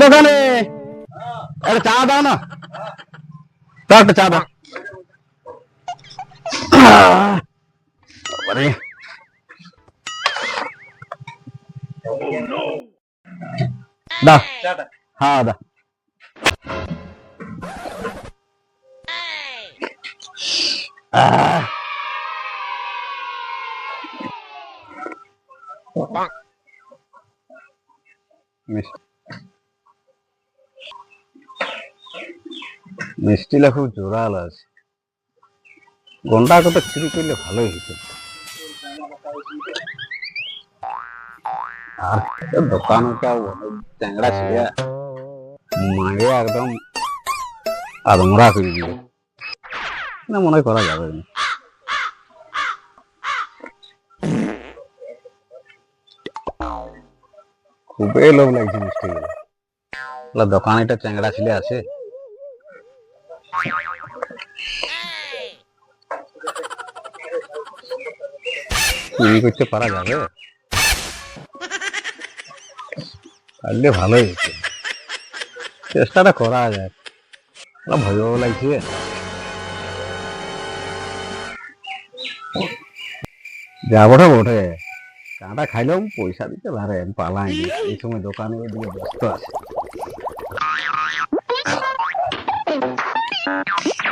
দোকানে। একটা চা দাও না। দাও একটা চা দাও। দাও হ্যাঁ আহ। মিষ্টি। মিষ্টিটা খুব জোরাল আছে। গন্ডা কত চুরি করলে ভালোই হতো। আর ট্যাংরা একদম আদমরা করে দিবে না মনে করা যাবে না। খুবই লোভ লাগছে মিষ্টি গুলো দোকানে একটা চ্যাংড়া ছেলে আছে। চুরি করতে পারা যাবে? পারলে ভালোই হতো। চেষ্টাটা করা যায় ভয়ও লাগছে যাবোটা বটে। চাটা খাইলাম পয়সা দিতে পারে, পালাই। এই সময় দোকানে ব্যস্ত আছে।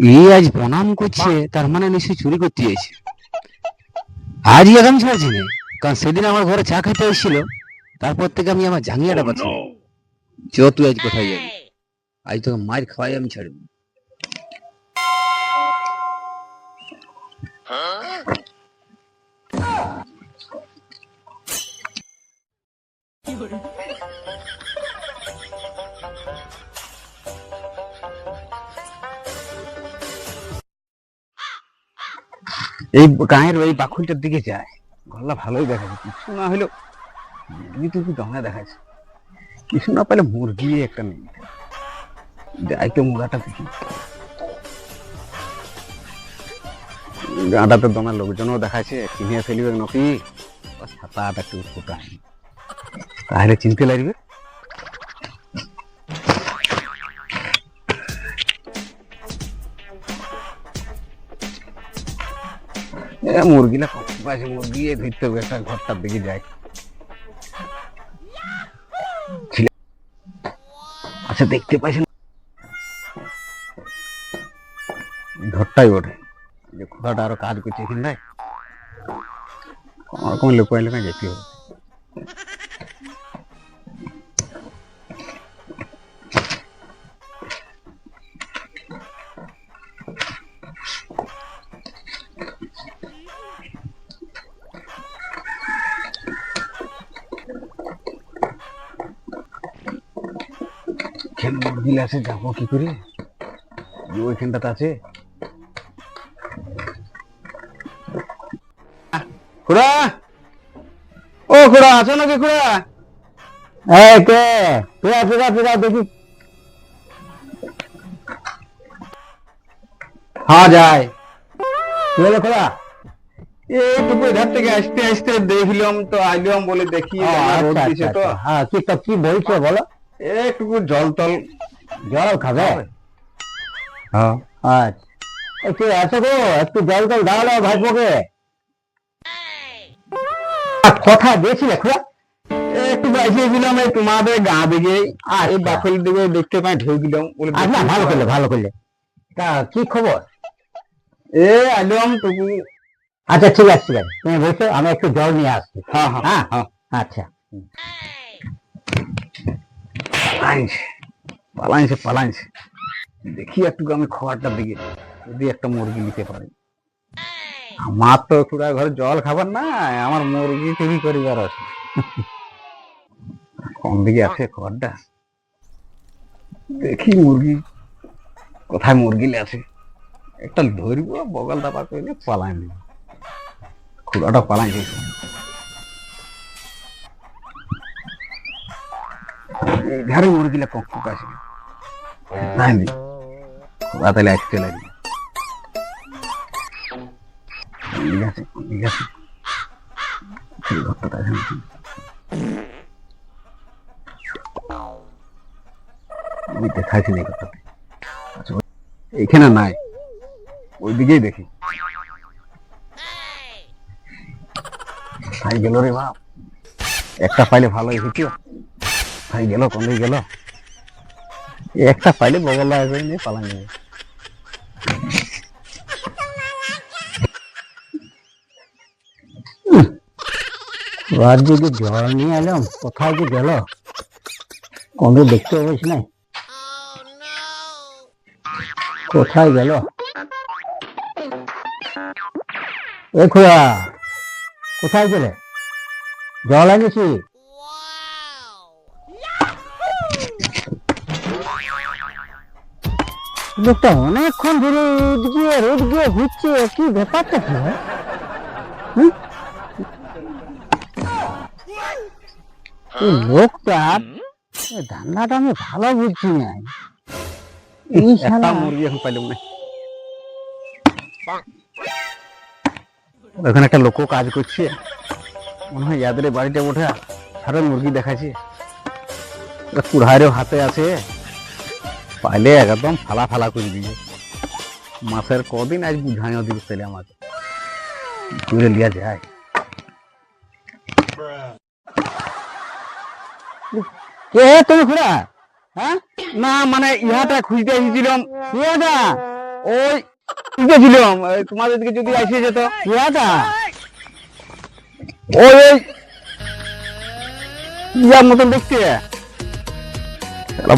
এই আজ প্রণাম করছে তার মানে নিশ্চয়ই চুরি করতে এসেছে। আজই আগাম ছাড়ছি না কারণ সেদিন আমার ঘরে চা খেতে এসেছিল তারপর থেকে আমি আমার জাঙ্গিয়াটা পাচ্ছি না। চ তুই আজ কোথায় যাবি? আজ তোকে মায়ের খাওয়াই আমি ছাড়বি। এই গায়ের ওই বাকুলটার দিকে যায়। গলা ভালোই দেখা। যাচ্ছে কিছু না হলেও মুরগি টুকু দমে দেখা যাচ্ছে কিছু না পেলে মুরগি একটা নেই যাই তো মুরাটা দেখি। গাঁটাতে দমে লোকজনও দেখাচ্ছে, চিনিয়ে ফেলিবে নাকি? ছাতা একটু ফোটা তাহলে চিনতে লাগবে? এ মুরগিলা পাশে মুরগি ধরতে একটা ঘরটার দিকে যায় আচ্ছা দেখতে পাইছেন? ঘরটাই ওঠে যে খোদাটা আরও কাজ করছে এখানে আমার কোন লোক পাইলে না যেতে হবে। এখানে আছে যাব কি করে? ওইখানটাতে আছে। খুড়া! ও খুড়া আছো নাকি খুড়া? এই কে? দেখি। হ্যাঁ যাই। এইটুকু থেকে আসতে আসতে দেখলাম তো আইলাম বলে দেখি রোদ তো। হ্যাঁ কি তো কি বলছো বলো? একটু জল টল জল খাবে? হ্যাঁ। আচ্ছা। একটু এসো গো একটু জল টল দাঁড়াল ভাইপোকে। কথা দিয়েছিলে খুড়া? একটু দিলাম এই তোমাদের গা দিকে। আর এই বাকল দিকে দেখতে পাই ঢেউ দিলাম বলে আচ্ছা ভালো করলে ভালো করলে। তা কি খবর? এ আইলাম টুকু আচ্ছা ঠিক আছে ঠিক আছে। তুমি বসো আমি একটু জল নিয়ে আসছি। হ্যাঁ হ্যাঁ। হ্যাঁ হ্যাঁ। আচ্ছা। পালাইছে পালাইছে পালাইছে। দেখি একটু আমি খাবারটার দিকে, যদি একটা মুরগি নিতে পারি। আমার তো খুড়া ঘরে জল খাবার না আমার মুরগি চুরি করিবার আছে। কোন দিকে আছে খবরটা? দেখি মুরগি, কোথায় মুরগি আছে। একটা ধরব, বগল দাপা করলে পালাই নি খুড়াটা পালাই দিয়েছে এখানে আচ্ছা নাই। ওইদিকেই দেখি। গেল রে বাপ। একটা পাইলে ভালো হয়েছিল ভাই, গেল কোন দিকে গেল একটা পাইলে বগল নিয়ে পালান। যাবে জল নিয়ে এলাম, কোথায় যে গেল? কমে দেখতে পাচ্ছি নাই কোথায় গেল? এ খুড়া, কোথায় গেলে? জল এনেছি লোকটা অনেকক্ষণ ধরে রোদ গিয়ে রোদ গিয়ে ঘুরছে কি ব্যাপারটা কি? লোকটা ধান্দাটা আমি ভালো বুঝছি না এই শালা। মুরগি এখন পাইলাম না ওখানে একটা লোক কাজ করছে। মনে হয় ইয়াদের বাড়িটা ওঠে আরও মুরগি দেখাচ্ছে। কুড়াইরেও হাতে আছে। পাইলে একদম ফালা ফালা করে দিয়ে মাসের কদিন আজ বুঝাইও দিবে তাহলে আমাকে। ঘুরে লিয়া যায়। কে তুমি খুড়া হ্যাঁ? না মানে ইহাটা খুঁজতে এসেছিলাম। ওই খুঁজতেছিলাম এই তোমাদের দিকে যদি আসে যেত। ইয়েটা ওই ওই। ইয়ার মতন দেখতে।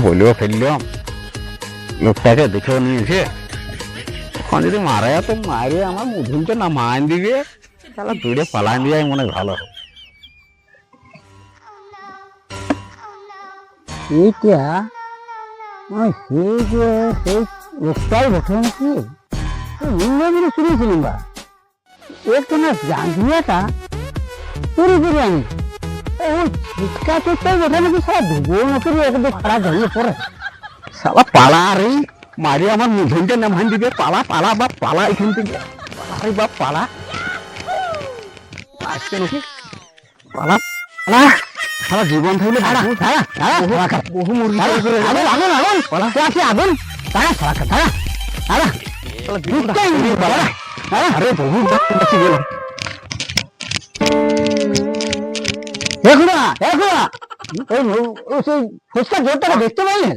বলেও ফেললাম। লোকটাকে দেখেও নিয়েছে তখন যদি মারা যেত মারে আমার মুধুনটা না মান দিবে তাহলে দূরে পালান দিয়ে মনে ভালো হবে। এইটা মানে সেই যে সেই লোকটাই বটে নাকি ইংরেজি শুনেছিলাম বা? একটু না জাঙ্গিয়াটা চুরি করে আনি ওই ছিটকা চোরটাই বটে নাকি সারা ধুবো নকরি একদম খারাপ ঝালিয়ে পড়ে? শালা পালা রে মারি আমার মুধুনটা না মান দিবে পালা পালা বা পালা এখান থেকে। পালা রে বাপ পালা। আসছে নাকি? পালা পালা। সারা জীবন থাকলে বহু- মুরগি আগুন আগুন আগুন কে আছে আগুন। পালা। দাঁড়া দাঁড়া আরে বহু বাঁচি গেল। দেখো না দেখো না ওই ফুচকা জোরটাকে দেখতে পাইলেন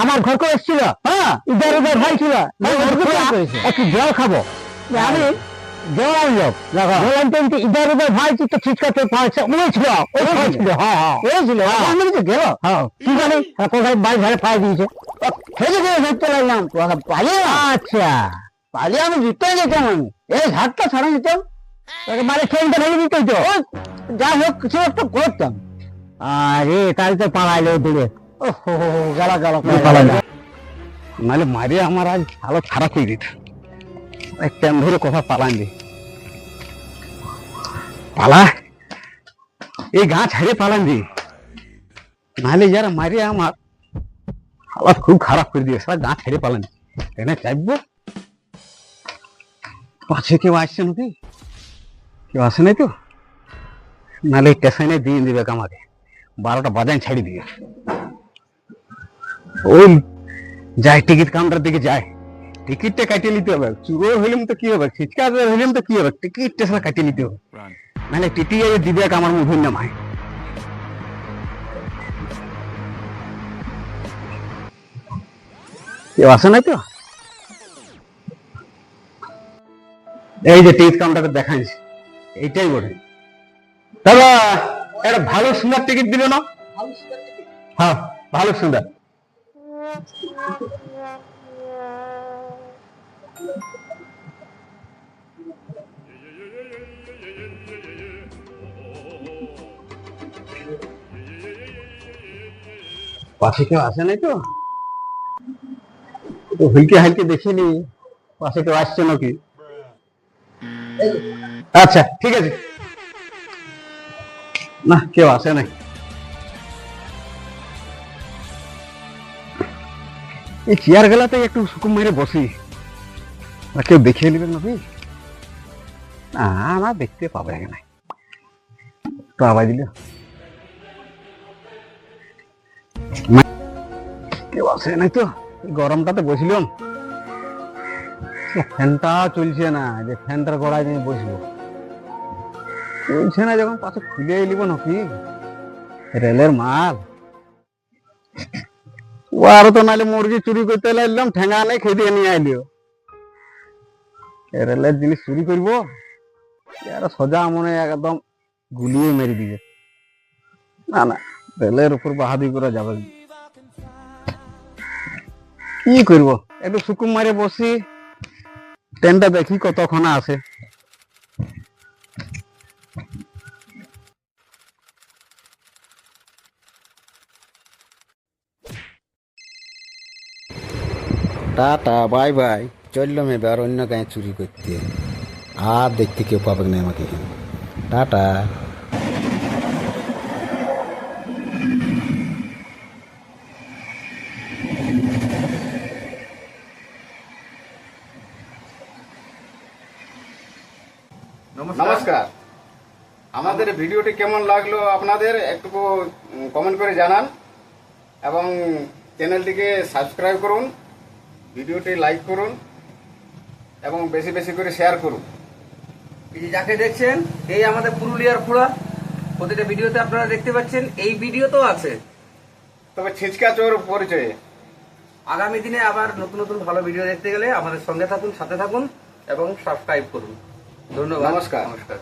আমার ঘর এসেছিল? হ্যাঁ। ইদার উদার ভাই ছিল। একটু জল খাব। আমি জল আনলো। জল আনতে আনতে ইদার উদার ভাই তো ছিটকা তো পাচ্ছে ওই ছিল ওই ছিল। হ্যাঁ হ্যাঁ। ওই ছিল আমি তো গেল। হ্যাঁ। কি জানি কোথায় বাড়ি ঘরে পাই দিয়েছে। খেলে খেলে ধরতে লাগলাম। পালিয়ে আচ্ছা। পালিয়ে আমি জিততে যেতাম আমি। এই ঘাটটা ছাড়া যেতাম মানে ট্রেনটা ভেঙে দিত তো হোক কিছু একটা করতাম আরে তাই তো দূরে। ও হো হো হো, গেল। গেল পালাইলো। নাহলে মারে আমার আজ হালত খারাপ হয়ে দিত ধরে কথা পালান দি। পালা। এই গা পালান দি। নাহলে যারা মারে আমার হালত খুব খারাপ করে দিয়ে সারা গা ছেড়ে পালান এখানে চাইব? পাশে কেউ আসছে নাকি? কেউ আসে নাই তো? নাহলে স্টেশনে দিয়ে দিবে আমাকে। বারোটা বাজান ছাড়ি দিয়ে। ওই যায় টিকিট কাউন্টার দিকে যায় টিকিটটা কাটিয়ে নিতে হবে। চুরো হইলাম তো কি হবে? ছিটকা হইলাম তো কি হবে? টিকিটটা সারা কাটিয়ে নিতে হবে। নাহলে টিটিয়ে দিবে আমার মুভির নাম হয়। কেউ আসে নাই তো? এই যে টিকিট কাউন্টারে দেখাইছি। এটাই বলে দাদা, একটা ভালো সুন্দর টিকিট দিল না? হ্যাঁ ভালো সুন্দর। পাশে কেউ আসে নাই তো? হুলকে হালকে দেখিনি পাশে কেউ আসছে নাকি? আচ্ছা ঠিক আছে। না, কেউ আসে নাই। এই চেয়ার গেলাতে একটু সুকুম মেরে বসি। আর কেউ দেখিয়ে নেবেন নাকি না না, দেখতে পাবে না তো আওয়াজ দিল। কেউ আসে নাই তো? গরমটাতে বসলাম ফ্যানটা চলছে না যে ফ্যানটার গড়ায় নিয়ে বসবো। চলছে না যখন পাশে খুলে এলিব নাকি? রেলের মাল। ও আরও তো নাহলে মুরগি চুরি করতে লাগলাম ঠেঙ্গা নেই খেয়ে দিয়ে নিয়ে আইলিও রেলের জিনিস চুরি করব? আর সোজা মনে একদম গুলিয়ে মেরে দিবে। না না, রেলের উপর বাহাদি করে যাবে কি করব? একটু সুকুম মারে বসি। ট্রেনটা দেখি কতক্ষণ আছে। Tata bye bye. চললাম আর অন্য গায়ে চুরি করতে। আর দেখতে কেউ পাবে না আমাকে। টাটা। নমস্কার। আমাদের ভিডিওটি কেমন লাগল আপনাদের একটু কমেন্ট করে জানান এবং চ্যানেলটিকে সাবস্ক্রাইব করুন। ভিডিওটি লাইক করুন এবং বেশি বেশি করে শেয়ার করুন। যাকে দেখছেন এই আমাদের পুরুলিয়ার খুড়া প্রতিটা ভিডিওতে আপনারা দেখতে পাচ্ছেন এই ভিডিও তো আছে। তবে ছিচকা চোর পরিচয়ে। আগামী দিনে আবার নতুন নতুন ভালো ভিডিও দেখতে গেলে আমাদের সঙ্গে থাকুন সাথে থাকুন এবং সাবস্ক্রাইব করুন। ধন্যবাদ। নমস্কার। নমস্কার।